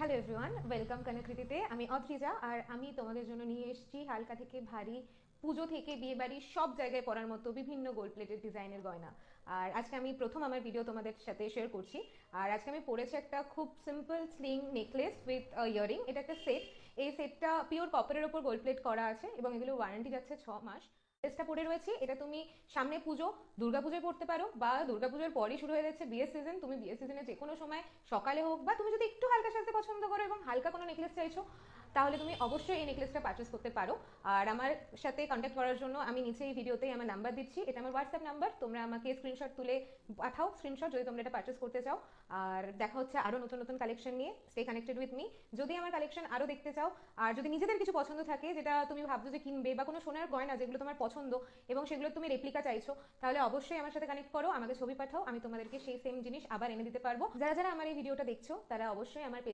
Hello everyone welcome কানেকৃতিতে আমি অদ্রিজা আর আমি তোমাদের জন্য নিয়ে এসেছি হালকা থেকে ভারী পুজো থেকে বিয়ে বাড়ি সব জায়গায় পরার মতো বিভিন্ন গোল্ড প্লেটেড ডিজাইনের গয়না। আর আজকে আমি প্রথম আমার ভিডিও তোমাদের সাথে শেয়ার করছি। আর আজকে আমি পরেছি একটা খুব simple sling necklace with earring এটা একটা সেট এই সেটটা পিওর কপারের ওপর গোল্ড প্লেট করা আছে এবং এগুলো ওয়ারেন্টি যাচ্ছে ছ মাস। ড্রেসটা পরে রয়েছে। এটা তুমি সামনে পুজো, দুর্গাপুজোয় পড়তে পারো বা দুর্গাপুজোর পরই শুরু হয়ে যাচ্ছে বিয়ের সিজন তুমি বিয়ের সিজনে যে কোনো সময় সকালে হোক বা তুমি যদি একটু হালকা সাজতে পছন্দ করো এবং হালকা কোনো নেকলেস চাইছো তাহলে তুমি অবশ্যই এই নেকলেসটা পারচেস করতে পারো। আর আমার সাথে কন্ট্যাক্ট করার জন্য আমি নিচে এই ভিডিওতেই আমার নাম্বার দিচ্ছি। এটা আমার হোয়াটসঅ্যাপ নাম্বার তোমরা আমাকে স্ক্রিনশট তুলে পাঠাও। স্ক্রিনশট যদি তোমরা এটা পারচেস করতে চাও। আর দেখা হচ্ছে আরও নতুন নতুন কালেকশন নিয়ে। স্টে কানেক্টেড উইথ মি যদি আমার কালেকশন আরও দেখতে চাও, আর যদি নিজেদের কিছু পছন্দ থাকে, যেটা তুমি ভাবছ যে কিনবে বা কোনো সোনার গয়না যেগুলো তোমার পছন্দ এবং সেগুলো তুমি রেপ্লিকা চাইছো, তাহলে অবশ্যই আমার সাথে কানেক্ট করো, আমাকে ছবি পাঠাও। আমি তোমাদেরকে সেই সেম জিনিস আবার এনে দিতে পারব। যারা যারা আমার এই ভিডিওটা দেখছ, তারা অবশ্যই আমার